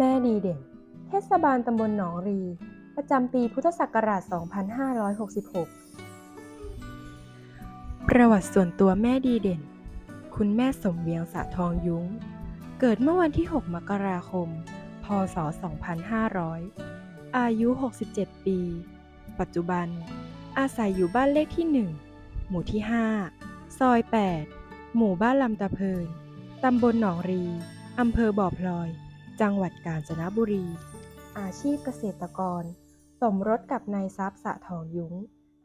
แม่ดีเด่น เทศบาลตำบลหนองรี ประจำปีพุทธศักราช 2566 ประวัติส่วนตัวแม่ดีเด่น คุณแม่สมเวียงสะทองยุ้ง เกิดเมื่อวันที่ 6 มกราคม พศ 2500 อายุ 67 ปี ปัจจุบัน อาศัยอยู่บ้านเลขที่ 1 หมู่ที่ 5 ซอย 8 หมู่บ้านลำตะเพิน ตำบลหนองรี อำเภอบ่อพลอย จังหวัดกาญจนบุรี อาชีพเกษตรกร สมรสกับนายทรัพย์สะทองยุ้ง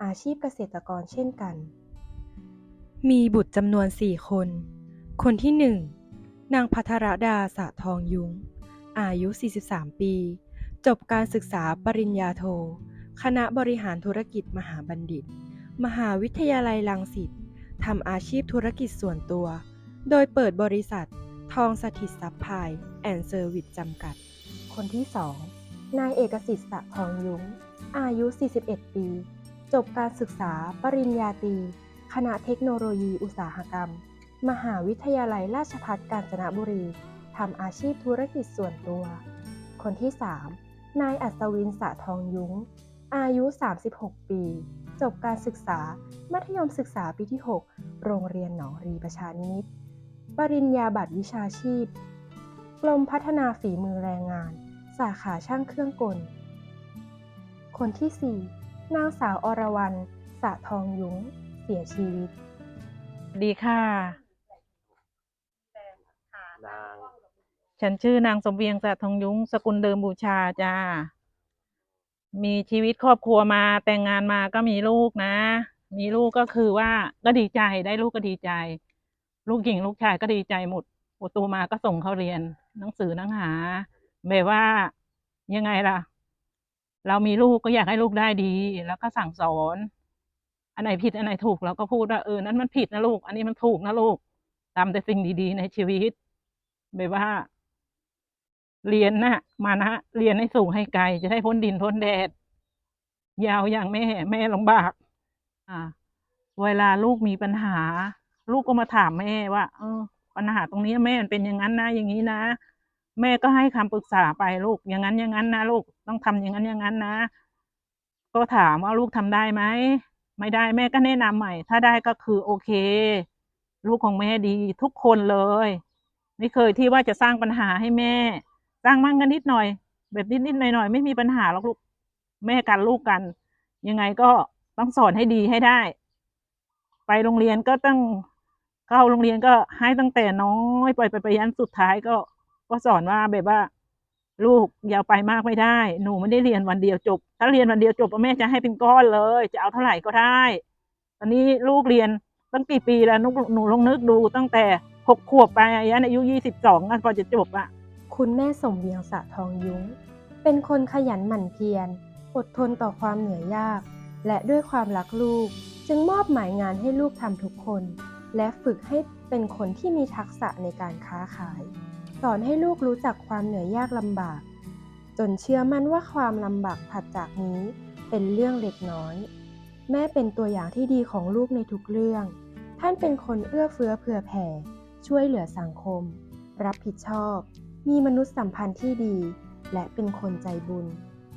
อาชีพเกษตรกรเช่นกัน มีบุตรจำนวนสี่คน คนที่หนึ่งนางพัทรดาสะทองยุ้ง อายุ 43 ปี จบการศึกษาปริญญาโท คณะบริหารธุรกิจมหาบัณฑิต มหาวิทยาลัยรังสิตทำอาชีพธุรกิจส่วนตัว โดยเปิดบริษัท ทองสถิตซับพลายแอนเซอร์วิสจำกัด คนที่ 2 นายเอกสิทธิ์สะทองยุ้ง อายุ 41 ปี จบการศึกษาปริญญาตรี คณะเทคโนโลยีอุตสาหกรรม มหาวิทยาลัยราชภัฏกาญจนบุรีทำอาชีพธุรกิจส่วนตัว คนที่ 3 นายอัศวินสะทองยุ้ง อายุ 36 ปี จบการศึกษา มัธยมศึกษาปีที่ 6 โรงเรียนหนองรีประชานิมิตร ปริญญาบัตรวิชาชีพ กรมพัฒนาฝีมือแรงงาน สาขาช่างเครื่องกล คนที่ 4 นางสาวอรวรรณสะทองยุ้ง เสียชีวิต ดีค่ะ นางฉันชื่อนางสมเวียงสะทองยุ้ง สกุลเดิมบูชาจ้า มีชีวิตครอบครัวมาแต่งงานมาก็มีลูกนะ มีลูกก็คือว่าก็ดีใจได้ลูกก็ดีใจ ลูกหญิงลูกชายก็ดีใจหมดโอตูมาก็ส่งเขาเรียน หนังสือหนังหาแบบว่ายังไงล่ะ เรามีลูกก็อยากให้ลูกได้ดี แล้วก็สั่งสอน อันไหนผิดอันไหนถูกเราก็พูดว่าเออนั้นมันผิดนะลูก อันนี้มันถูกนะลูกทำแต่สิ่งดีๆ ในชีวิตแบบว่า เรียนนะมานะเรียนให้สูงให้ไกล จะได้พ้นดินพ้นแดด ยาวอย่างแม่แม่ลำบาก อ่า เวลาลูกมีปัญหา ลูกก็มาถามแม่ว่าเออปัญหาตรงนี้แม่มันเป็นอย่างนั้นนะอย่างนี้นะ แม่ก็ให้คำปรึกษาไปลูกอย่างนั้นอย่างนั้นนะลูกต้องทำอย่างนั้นอย่างนั้นนะ ก็ถามว่าลูกทำได้ไหมไม่ได้แม่ก็แนะนำใหม่ ถ้าได้ก็คือโอเค ลูกของแม่ดีทุกคนเลย ไม่เคยที่ว่าจะสร้างปัญหาให้แม่ สร้างมั่งกันนิดหน่อย แบบนิดนิดหน่อยหน่อยๆไม่มีปัญหาหรอกลูกแม่กันลูกกัน ยังไงก็ต้องสอนให้ดีให้ได้ ไปโรงเรียนก็ต้อง เข้าโรงเรียนก็ให้ตั้งแต่น้อยไปไปไปยันสุดท้ายก็ก็สอนว่าแบบว่า ลูกอย่าไปมากไม่ได้ หนูไม่ได้เรียนวันเดียวจบ ถ้าเรียนวันเดียวจบแม่จะให้เป็นก้อนเลย จะเอาเท่าไหร่ก็ได้ ตอนนี้ลูกเรียนตั้งกี่ปีแล้วนุกหนูลองนึกดูตั้งแต่หกขวบไปยันอายุยี่สิบสองพอจะจบอะคุณแม่สมเวียงสะทองยุ้ง เป็นคนขยันหมั่นเพียรอดทนต่อความเหนื่อยยาก และด้วยความรักลูกจึงมอบหมายงานให้ลูกทำทุกคน และฝึกให้เป็นคนที่มีทักษะในการค้าขาย สอนให้ลูกรู้จักความเหนื่อยยากลำบาก จนเชื่อมั่นว่าความลำบากผัดจากนี้เป็นเรื่องเล็กน้อย แม่เป็นตัวอย่างที่ดีของลูกในทุกเรื่อง ท่านเป็นคนเอื้อเฟื้อเผื่อแผ่ ช่วยเหลือสังคม รับผิดชอบ มีมนุษยสัมพันธ์ที่ดี และเป็นคนใจบุญ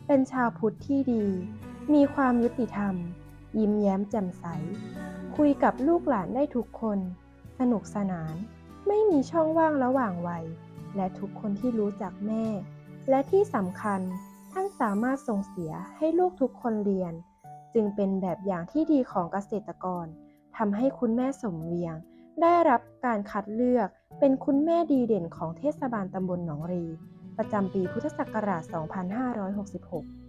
เป็นชาวพุทธที่ดี มีความยุติธรรม ยิ้มแย้มแจ่มใส คุยกับลูกหลานได้ทุกคน สนุกสนาน ไม่มีช่องว่างระหว่างวัย และทุกคนที่รู้จักแม่ และที่สำคัญท่านสามารถส่งเสียให้ลูกทุกคนเรียน จึงเป็นแบบอย่างที่ดีของเกษตรกรทำให้คุณแม่สมเวียง ได้รับการคัดเลือกเป็นคุณแม่ดีเด่นของเทศบาลตำบลหนองรี ประจำปีพุทธศักราช 2566